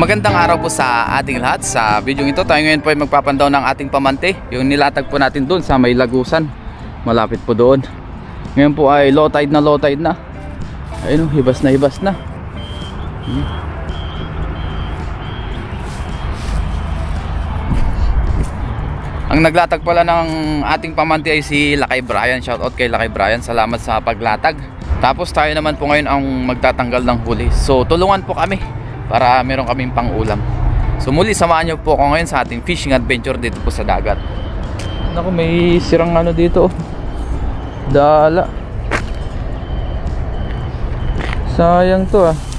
Magandang araw po sa ating lahat. Sa video ito, tayo ngayon po ay magpapandaw ng ating pamante. Yung nilatag po natin doon sa may lagusan. Malapit po doon. Ngayon po ay low tide na low tide na. Ayun, oh, hibas na hibas na. Ang naglatag pala ng ating pamante ay si Lakay Brian. Shoutout kay Lakay Brian. Salamat sa paglatag. Tapos tayo naman po ngayon ang magtatanggal ng huli. So tulungan po kami para meron kaming pang-ulam. So muli samahan niyo po ako ngayon sa ating fishing adventure dito po sa dagat. Naku, may sirang ano dito. oh. Dala. Sayang to ah.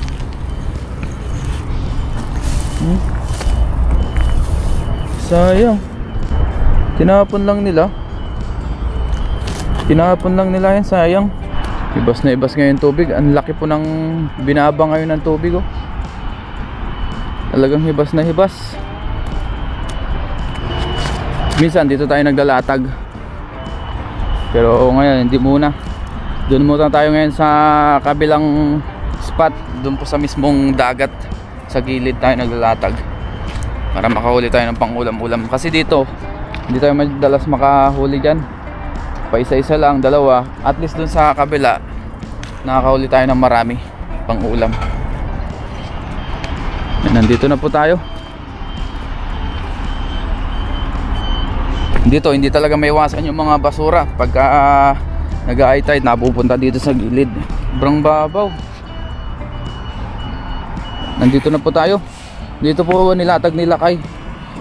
Sayang. Tinapon lang nila. Tinapon lang nila yan, sayang. Ibas na ibas ngayon tubig. Ang laki po ng binaba ngayon ng tubig oh. Talagang hibas na hibas. Minsan dito tayo naglalatag. Pero ngayon hindi muna. Doon muna tayo ngayon sa kabilang spot. Doon po sa mismong dagat. Sa gilid tayo naglalatag. Para makahuli tayo ng pangulam-ulam. Kasi dito, hindi tayo madalas makahuli dyan. Pa isa-isa lang, dalawa. At least doon sa kabila, nakakahuli tayo ng marami pang ulam. Nandito na po tayo. Dito hindi talaga may iwasan yung mga basura pagka uh, nag-high tide napupunta dito sa gilid. Sobrang babaw. Nandito na po tayo. Dito po nilatag nila kay.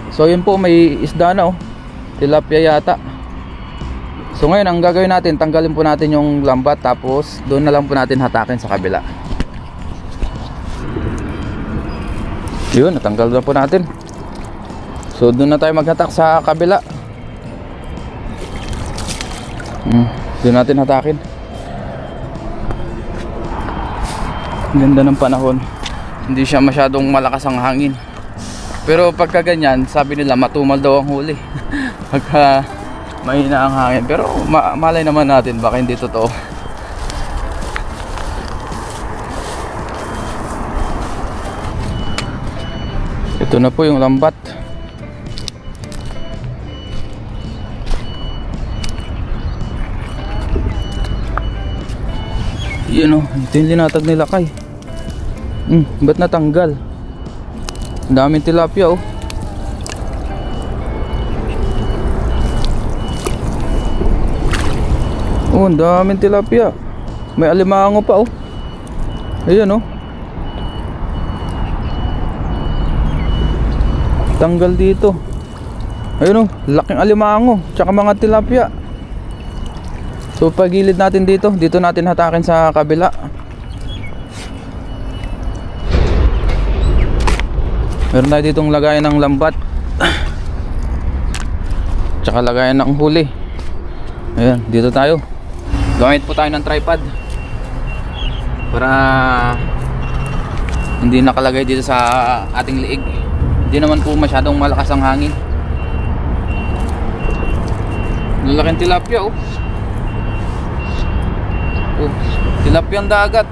So yun po may isda na oh. Tilapia yata. So ngayon ang gagawin natin tanggalin po natin yung lambat tapos doon na lang po natin hatakin sa kabila. Yun, natanggal na po natin. So doon na tayo maghatak sa kabila. Hmm, doon natin hatakin. Ganda ng panahon. Hindi siya masyadong malakas ang hangin. Pero pagka ganyan, sabi nila matumal daw ang huli. pagka mahina ang hangin. Pero ma malay naman natin baka hindi totoo. Ito na po yung lambat. Yan o, ito yung linatag nila kay. Hmm, ba't natanggal? Ang daming tilapia oh. Oh, ang daming tilapia. May alimango pa oh. Ayan oh. Tanggal dito. Ayun oh, laking alimango, tsaka mga tilapia. So pagilid natin dito, dito natin hatakin sa kabila. Meron tayo ditong lagayan ng lambat. Tsaka lagayan ng huli. Ayan, dito tayo. Gamit po tayo ng tripod. Para hindi nakalagay dito sa ating liig. Hindi naman po masyadong malakas ang hangin. Lalaking tilapia oh. Oh, tilapia ang dagat.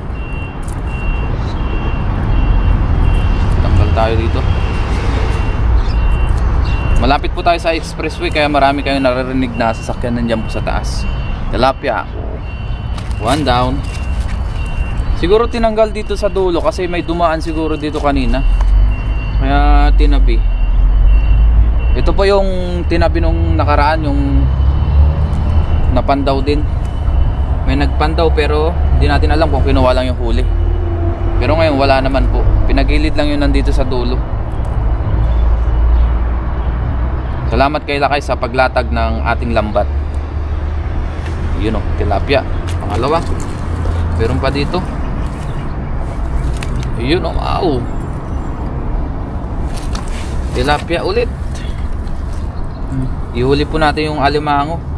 Tanggal tayo dito. Malapit po tayo sa expressway kaya marami kayong naririnig na sasakyan nandiyan po sa taas. Tilapia. One down. Siguro tinanggal dito sa dulo kasi may dumaan siguro dito kanina. Kaya tinabi. Ito po yung tinabi nung nakaraan yung napandaw din. May nagpandaw pero hindi natin alam kung kinuha lang yung huli. Pero ngayon wala naman po. Pinagilid lang yun nandito sa dulo. Salamat kay Lakay sa paglatag ng ating lambat. Yun o, tilapia. Pangalawa. Meron pa dito. Yun o, wow. Tilapia ulit. Ihuli po natin yung alimango.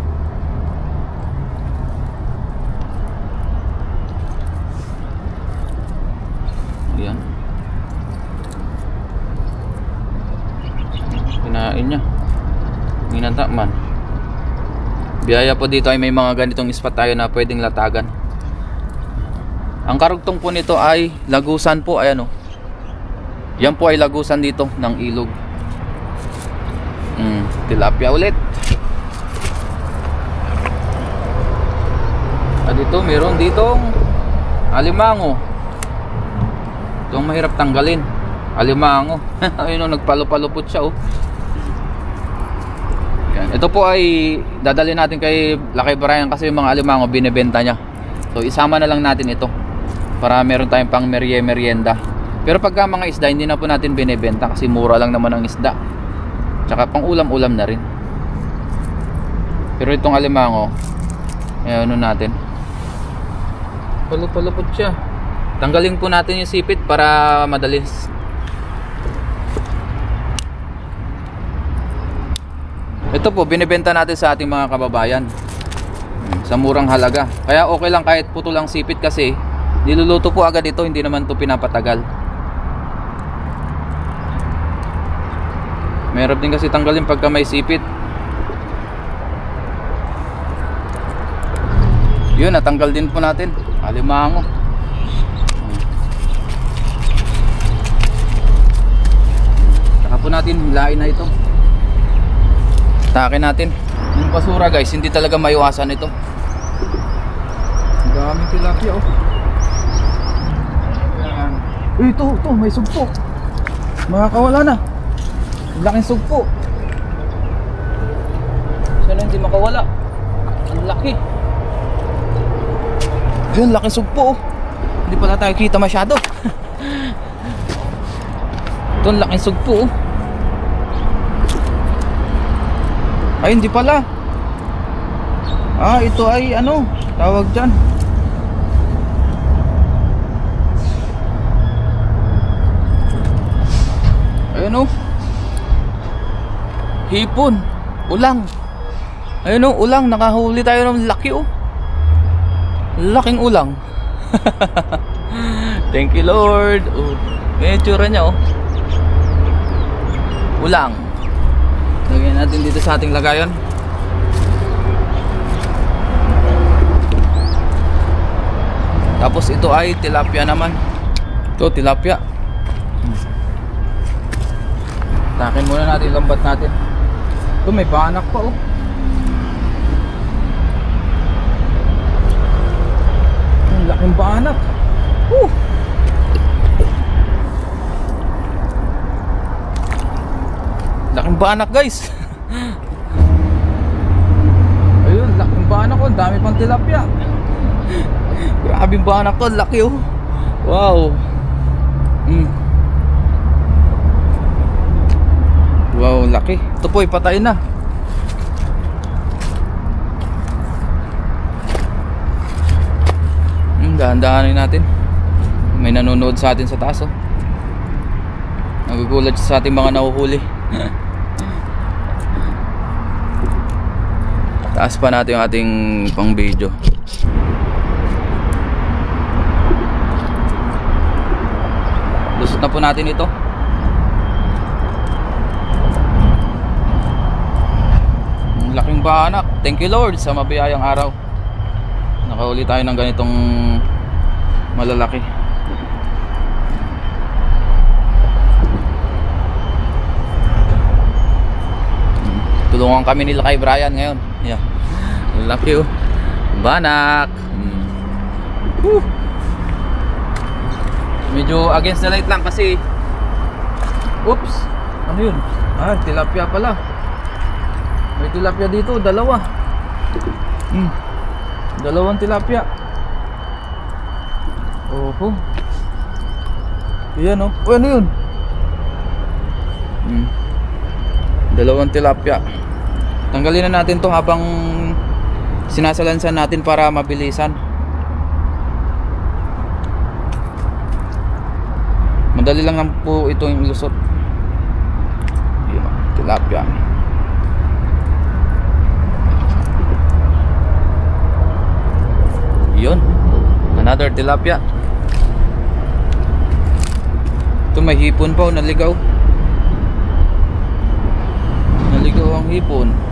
tanggungin niya. Ginanta man biyaya po dito ay may mga ganitong spot tayo na pwedeng latagan. Ang karugtong po nito ay lagusan po ayan o. Yan po ay lagusan dito ng ilog. Mm, tilapia ulit. At dito meron ditong alimango. Itong mahirap tanggalin. Alimango. Ayun o nagpalo-palupot siya o ito po ay dadali natin kay Lakay Brian kasi yung mga alimango binebenta niya. So isama na lang natin ito para meron tayong pang merye merienda. Pero pagka mga isda hindi na po natin binebenta kasi mura lang naman ang isda. Tsaka pang ulam-ulam na rin. Pero itong alimango, eh, ano natin? Palupalupot siya. Tanggalin po natin yung sipit para madalis. Ito po, binibenta natin sa ating mga kababayan. Hmm, Sa murang halaga. Kaya okay lang kahit puto lang sipit kasi niluluto po agad ito, hindi naman to pinapatagal. Meron din kasi tanggalin pagka may sipit. Yun, natanggal din po natin. Alimango. Saka po natin hilain na ito. Takin natin. Yung basura guys, hindi talaga maiwasan ito. Daming tilapia oh. Yan. Ito, ito, may sugpo. Makakawala na. Ang laking sugpo. Sana hindi makawala. Ang laki. Yun, laking sugpo oh. Hindi pala tayo kita masyado. ito, ang laking sugpo oh. Ay, hindi pala. Ah, ito ay ano, tawag dyan. Ayun oh. Hipon. Ulang. Ayun oh, ulang. Nakahuli tayo ng laki oh. Laking ulang. Thank you Lord. Oh, may tsura niya oh. Ulang. Natin dito sa ating lagayan. Tapos ito ay tilapia naman. Ito tilapia. Takin muna natin lambat natin. Ito may panak pa oh. Ang laking panak. Uh. Laking banak guys. Ayun, laking banak ko. Dami pang tilapia. Grabe yung banak ko. Laki oh. Wow. Mm. Wow, laki. Ito po, ipatay na. Hmm, dahan-dahanin natin. May nanonood sa atin sa taas oh. Nagugulat sa ating mga nahuhuli. Taas pa natin yung ating pang video. Lusot na po natin ito. Ang laking bahanak. Thank you Lord sa mabiyayang araw. Nakahuli tayo ng ganitong malalaki. Tulungan kami nila kay Brian ngayon. Love you. Banak. Mm. Woo. Medyo against the light lang kasi Oops. Ano yun? Ah, tilapia pala. May tilapia dito, dalawa. Hmm. Dalawang tilapia. Oho. Yan oh. Oh, ano yun? Hmm. Dalawang tilapia. Tanggalin na natin to habang sinasalansan natin para mabilisan. Madali lang lang po ito yung ilusot. Yun, tilapia. Yun. Another tilapia. Ito may hipon pa, oh, naligaw. Naligaw ang hipon.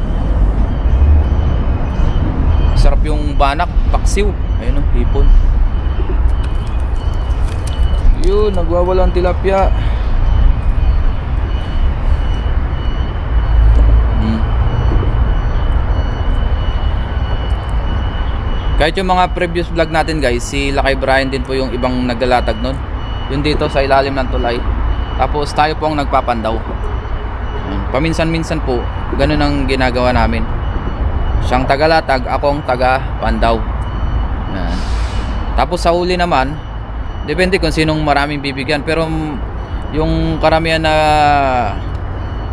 Sarap yung banak, paksiw. Ayun o, hipon. Yun, nagwawalang tilapia. Hmm. Kahit yung mga previous vlog natin guys, si Lakay Brian din po yung ibang naglalatag nun. Yung dito sa ilalim ng tulay. Tapos tayo po ang nagpapandaw. Ayun. Paminsan-minsan po, ganun ang ginagawa namin. Siyang tagalatag, akong taga pandaw. Yan. Tapos sa huli naman, depende kung sinong maraming bibigyan. Pero yung karamihan na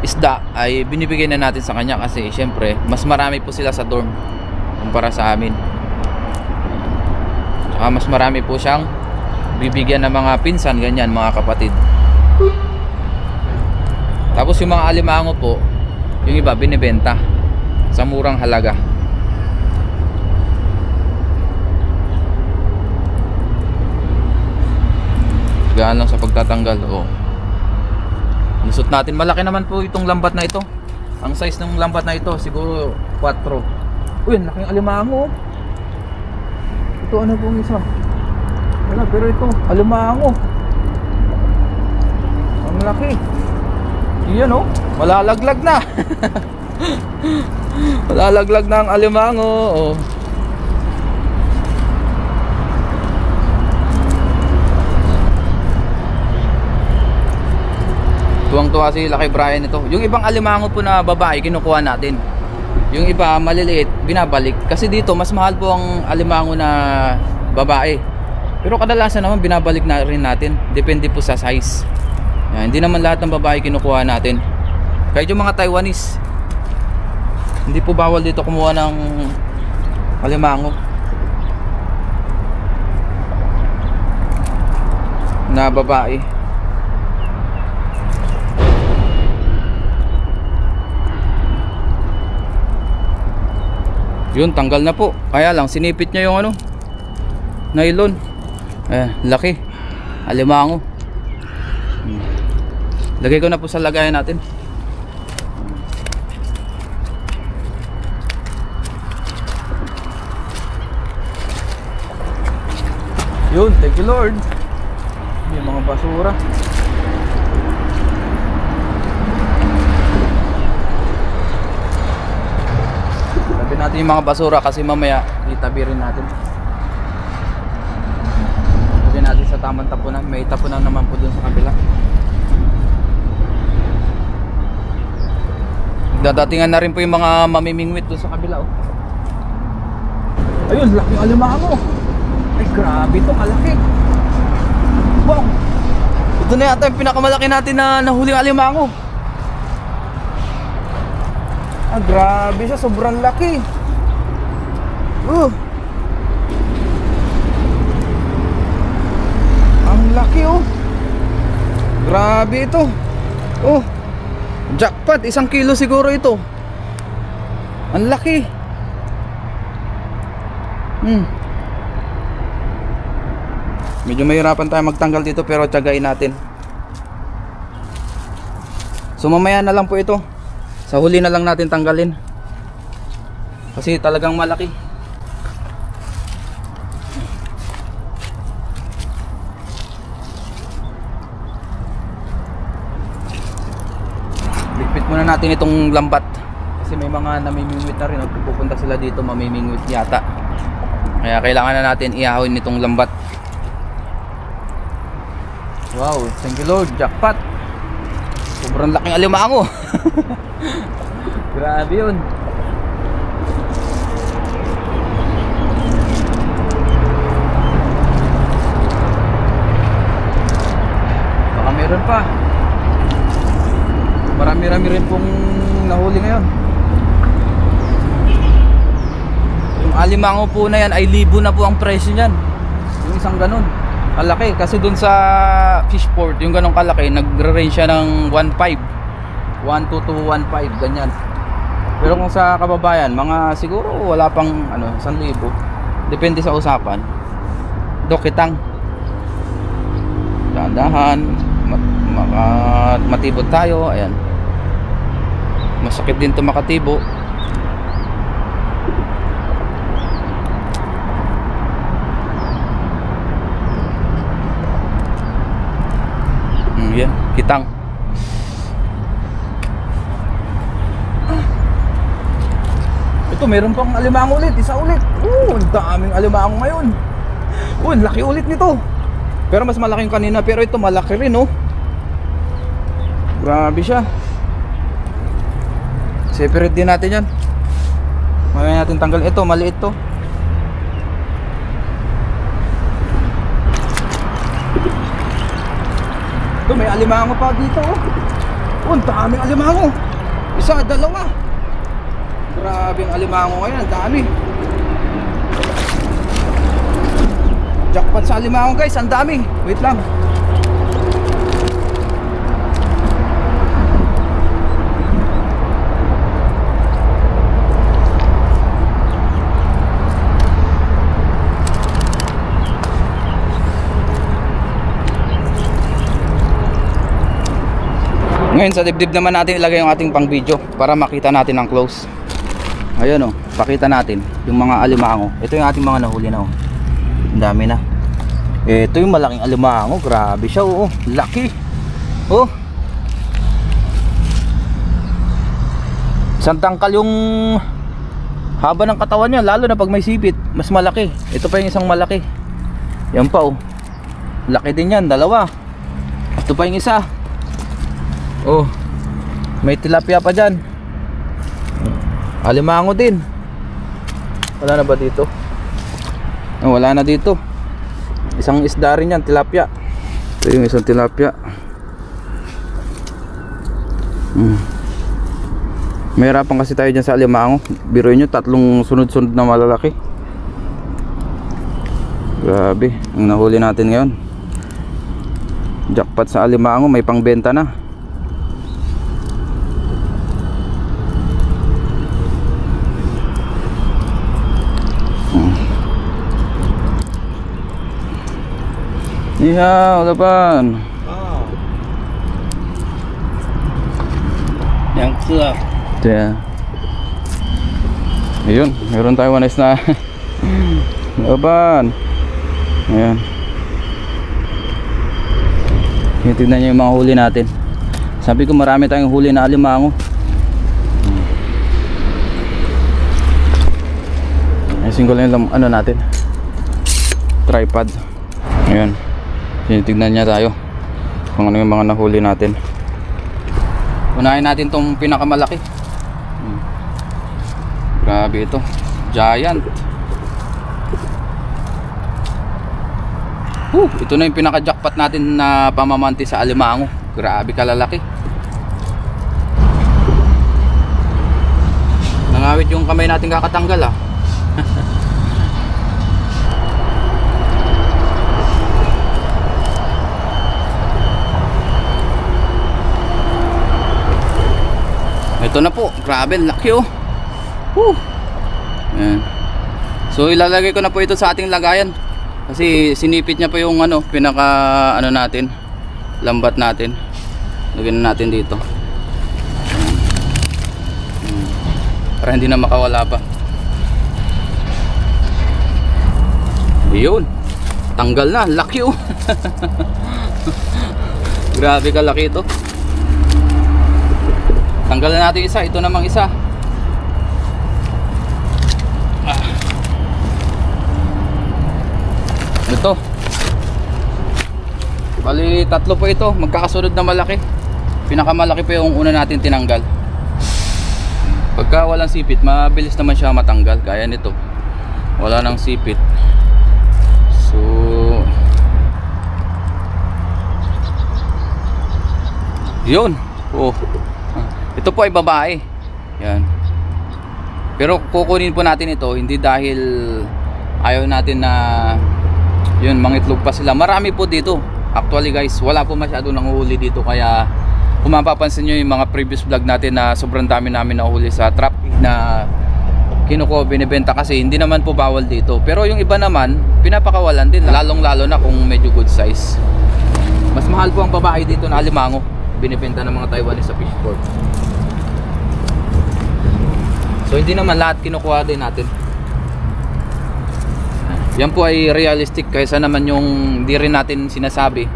isda ay binibigay na natin sa kanya kasi syempre mas marami po sila sa dorm kumpara sa amin. Saka mas marami po siyang bibigyan ng mga pinsan ganyan mga kapatid. Tapos yung mga alimango po, yung iba binibenta sa murang halaga. Gaan lang sa pagtatanggal. Oh. Lusot natin. Malaki naman po itong lambat na ito. Ang size ng lambat na ito, siguro 4. Uy, laking alimango. Ito ano pong isa? Wala, pero ito, alimango. Ang laki. Iyan oh, malalaglag na. malalaglag na ang alimango. Oh. Tuwang-tuwa si Lucky Brian ito. Yung ibang alimango po na babae, kinukuha natin. Yung iba, maliliit, binabalik. Kasi dito, mas mahal po ang alimango na babae. Pero kadalasan naman, binabalik na rin natin. Depende po sa size. Yan, hindi naman lahat ng babae kinukuha natin. Kahit yung mga Taiwanese. Hindi po bawal dito kumuha ng alimango. Na babae. Yun, tanggal na po. Kaya lang, sinipit niya yung ano, nylon. Eh, laki. Alimango. Hmm. Lagay ko na po sa lagayan natin. Yun, thank you Lord. Yung mga basura. Tabi natin yung mga basura kasi mamaya itabi rin natin. Tabi natin sa tamang tapunan. May tapunan naman po dun sa kabila. Dadatingan na rin po yung mga mamimingwit dun sa kabila. Oh. Ayun, laking alimango. Ay, grabe to, kalaki. Wow. Ito na yata yung pinakamalaki natin na nahuling alimango. Ah, grabe siya. Sobrang laki. Uh. Ang laki oh. Grabe ito. Oh. Jackpot. Isang kilo siguro ito. Ang laki. Hmm. Medyo mahirapan tayo magtanggal dito pero tiyagain natin. So mamaya na lang po ito. Sa huli na lang natin tanggalin. Kasi talagang malaki. Ligpit muna natin itong lambat. Kasi may mga namimingwit na rin. Pupunta sila dito mamimingwit yata. Kaya kailangan na natin iahawin nitong lambat. Wow, thank you Lord, jackpot. Sobrang laking alimango. Grabe yun. Baka meron pa. Marami-rami rin pong nahuli ngayon. Yung alimango po na yan ay libo na po ang presyo niyan. Yung isang ganun. Kalaki kasi dun sa fishport, yung ganong kalaki, nagre-range siya ng 1.5. 1 to 2.15 ganyan. Pero kung sa kababayan, mga siguro wala pang ano, 1,000. Depende sa usapan. Dokitang. Dahan-dahan, mat, matibot tayo, ayan. Masakit din to makatibo. Yan, kitang. Ito, meron pang alimango ulit. Isa ulit. Oo, ang daming alimango ngayon. Ang laki ulit nito. Pero mas malaki yung kanina. Pero ito, malaki rin, oh. Grabe siya. Separate din natin yan. Mamaya natin tanggal. Ito, maliit to. Ito, may alimango pa dito, oh. Oh, ang daming alimango. Isa, dalawa. Grabe ang alimango ngayon, ang dami. Jackpot sa alimango guys, ang dami. Wait lang. Ngayon sa dibdib naman natin ilagay yung ating pang video para makita natin ang close. Ayun oh, pakita natin yung mga alimango. Ito yung ating mga nahuli na oh. Ang dami na. Ito yung malaking alimango, grabe siya oh. Laki. Oh. Isang tangkal yung haba ng katawan niya lalo na pag may sipit, mas malaki. Ito pa yung isang malaki. Yan pa oh. Laki din yan, dalawa. Ito pa yung isa. Oh. May tilapia pa diyan. Alimango din. Wala na ba dito? Oh, wala na dito. Isang isda rin yan, tilapia. Ito yung isang tilapia. Hmm. Mahirapan kasi tayo dyan sa alimango. Biruin nyo, tatlong sunod-sunod na malalaki. Grabe, ang nahuli natin ngayon. Jackpot sa alimango, may pangbenta na. Ihaw, laban. Yang ke Yeah. Ayun, meron tayo wanis na laban. Ayan. Titignan niyo yung mga huli natin. Sabi ko marami tayong huli na alimango. Ay single yung ano natin. Tripod. Ayan. Tinitignan niya tayo kung ano yung mga nahuli natin. Unahin natin tong pinakamalaki. Hmm. Grabe ito. Giant. Uh, ito na yung pinaka-jackpot natin na pamamanti sa alimango. Grabe kalalaki. Nangawit yung kamay natin kakatanggal ah. Ito na po, grabe, laki oh. So ilalagay ko na po ito sa ating lagayan. Kasi sinipit niya po yung ano, pinaka ano natin, lambat natin. Lagyan na natin dito. Ayan. Para hindi na makawala pa. Yun. Tanggal na, laki oh. Grabe ka laki ito. Tanggalan natin isa, ito namang isa. Ah. Ito. Bali, tatlo po ito, magkakasunod na malaki. Pinakamalaki po yung una natin tinanggal. Pagka walang sipit, mabilis naman siya matanggal. Gaya nito. Wala nang sipit. So, yun. Oh. Ito po ay babae. Yan. Pero kukunin po natin ito hindi dahil ayaw natin na yun mangitlog pa sila. Marami po dito. Actually guys, wala po masyado nang uhuli dito kaya kung mapapansin nyo yung mga previous vlog natin na sobrang dami namin nahuli sa trap na kinuko binibenta kasi hindi naman po bawal dito. Pero yung iba naman, pinapakawalan din lalong lalo na kung medyo good size. Mas mahal po ang babae dito na alimango binibenta ng mga Taiwanese sa fish port. So hindi naman lahat kinukuha din natin. Yan po ay realistic kaysa naman yung hindi rin natin sinasabi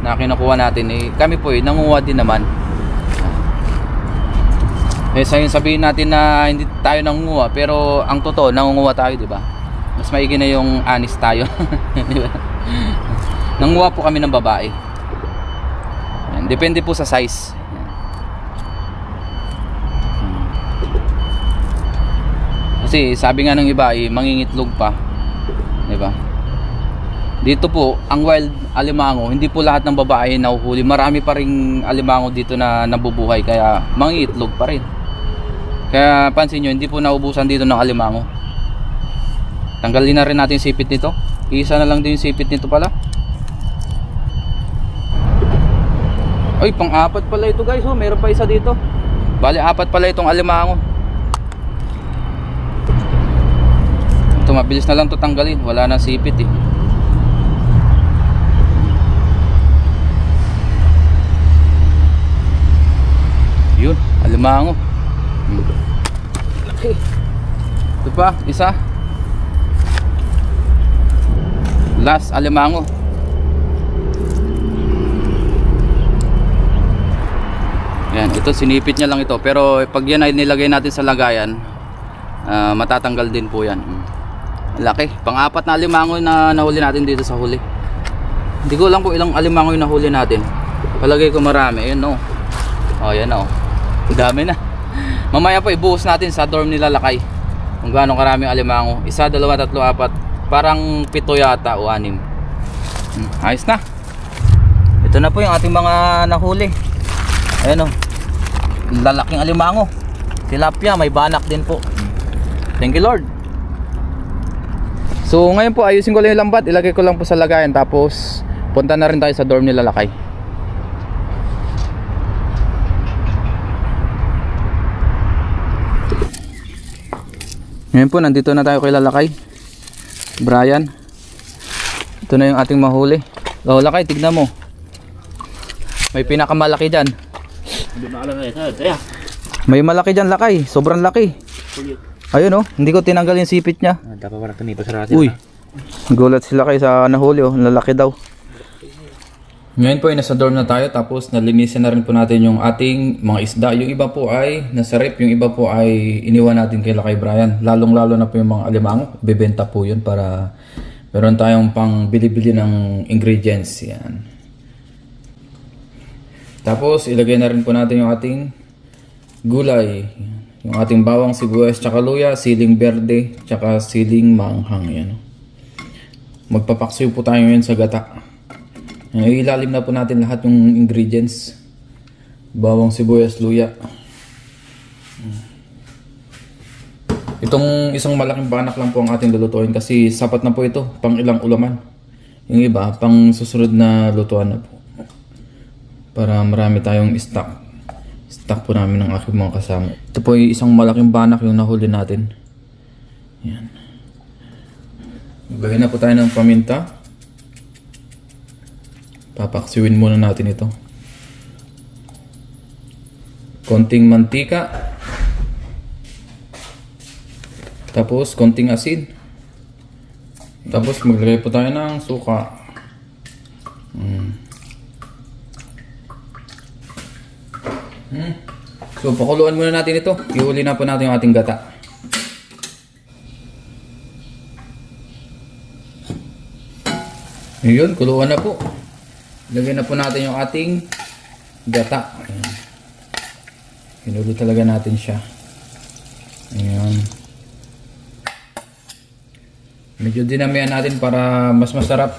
na kinukuha natin. Eh kami po eh nangunguha din naman. Eh sa sabihin natin na hindi tayo nangunguha pero ang totoo nangunguha tayo di ba? Mas maigi na yung honest tayo. Di ba? Nangunguha po kami ng babae depende po sa size. Hmm. kasi sabi nga ng iba eh mangingitlog pa di ba dito po, ang wild alimango, hindi po lahat ng babae nahuhuli. Marami pa ring alimango dito na nabubuhay kaya mangiitlog pa rin. Kaya pansin nyo, hindi po naubusan dito ng alimango. Tanggalin na rin natin sipit nito. Isa na lang din sipit nito pala. Ay, pang-apat pala ito guys. Oh, meron pa isa dito. Bali, apat pala itong alimango. Ito, mabilis na lang to tanggalin. Wala na sipit eh. Yun, alimango. Laki. Ito pa, isa. Last alimango. Yan, ito sinipit niya lang ito. Pero pag yan ay nilagay natin sa lagayan, ah, matatanggal din po yan. Hmm. Laki. Pang-apat na alimango na nahuli natin dito sa huli. Hindi ko lang kung ilang alimango yung nahuli natin. Palagay ko marami. Ayun no. Oh, yan oh. Ang dami na. Mamaya po ibuhos natin sa dorm nila Lakay. Kung gaano karaming alimango. Isa, dalawa, tatlo, apat. Parang pito yata o anim. Hmm, ayos na. Ito na po yung ating mga nahuli. Ayan o. Lalaking alimango. Tilapia, may banak din po. Thank you Lord. So ngayon po ayusin ko lang yung lambat. Ilagay ko lang po sa lagayan. Tapos punta na rin tayo sa dorm nila Lakay. Ngayon po, nandito na tayo kay Lalakay. Brian. Ito na yung ating mahuli. Oh, Lakay, tignan mo. May pinakamalaki dyan. Hindi na alam na ito. Kaya. May malaki dyan, Lakay. Sobrang laki. Ayun oh, hindi ko tinanggal yung sipit niya. Dapat parang kanipa sa Uy. Gulat sila kay sa nahuli oh, lalaki daw. Ngayon po ay nasa dorm na tayo tapos nalinisin na rin po natin yung ating mga isda. Yung iba po ay nasa rep, yung iba po ay iniwan natin kay Lakay Brian. Lalong lalo na po yung mga alimango. Bebenta po yun para meron tayong pang bili-bili ng ingredients. Yan. Tapos ilagay na rin po natin yung ating gulay. Yung ating bawang sibuyas tsaka luya, siling berde, tsaka siling manghang. Yan. Magpapaksiw po tayo ngayon sa gata. Ilalim na po natin lahat yung ingredients. Bawang sibuyas, luya. Itong isang malaking banak lang po ang ating lulutuin kasi sapat na po ito pang ilang ulaman. Yung iba, pang susunod na lutuan na po. Para marami tayong stock. Stock po namin ng aking mga kasama. Ito po yung isang malaking banak yung nahuli natin. Yan. Maglagay na po tayo ng paminta. Papaksiwin muna natin ito. Konting mantika. Tapos konting asin. Tapos maglagay po tayo ng suka. Mm. So pakuluan muna natin ito. Ihuli na po natin yung ating gata. Ayun, kuluan na po. Lagyan na po natin yung ating gata. Hinulo talaga natin siya. Ayan. Medyo dinamihan natin para mas masarap.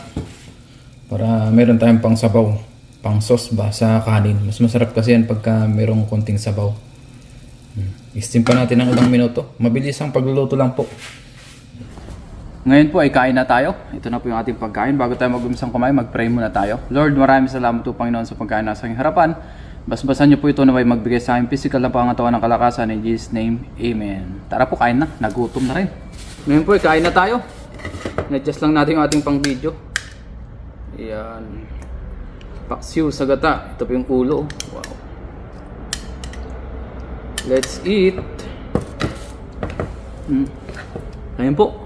Para meron tayong pang sabaw. Pang sauce ba sa kanin. Mas masarap kasi yan pagka merong konting sabaw. Hmm. I-steam pa natin ng ilang minuto. Mabilis ang pagluluto lang po. Ngayon po ay kain na tayo. Ito na po yung ating pagkain. Bago tayo mag-umisang kumain, mag-pray muna tayo. Lord, maraming salamat po Panginoon sa pagkain nasa aking harapan. Basbasan niyo po ito na may magbigay sa akin physical na pangatawan ng kalakasan. In Jesus' name, Amen. Tara po, kain na. Nagutom na rin. Ngayon po ay kain na tayo. Na-adjust lang natin yung ating pang video. Ayan. Paksiw sa gata. Ito yung ulo. Wow. Let's eat. Mm. Ayan po.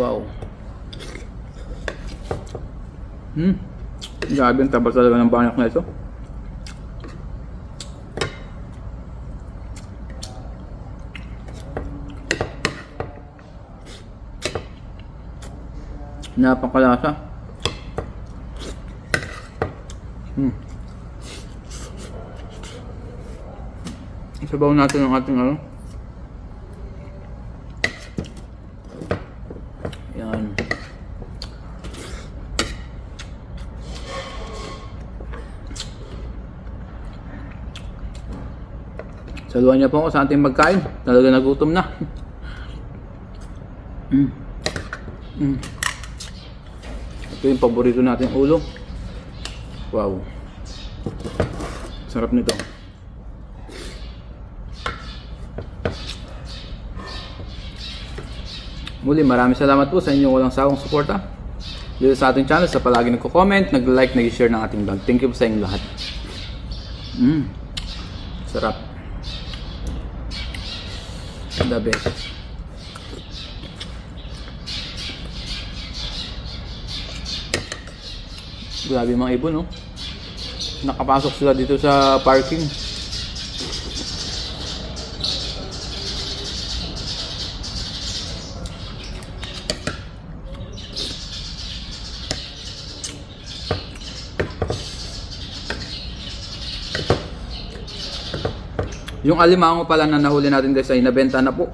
Wow. Hmm. Grabe ang taba talaga ng banyak na ito. Napakalasa. Hmm. Isabaw natin ang ating ano. Yan. Saluhan niya po ako sa ating magkain. Talaga nagutom na. Mm. Mm. Ito yung paborito nating ulo. Wow. Sarap nito. Muli, maraming salamat po sa inyong walang sawang suporta. Dito sa ating channel, sa palagi nagko-comment, nag-like, nag-share ng ating vlog. Thank you po sa inyong lahat. Mm. Sarap. The best. Grabe mga ibon, no? Nakapasok sila dito sa parking. Yung alimango pala na nahuli natin guys ay nabenta na po.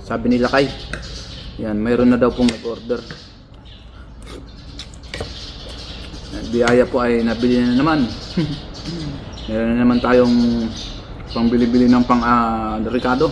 Sabi nila kay. Yan, mayroon na daw pong nag-order. Biyaya po ay nabili na naman. Meron na naman tayong pangbili-bili ng pang ah, Ricardo.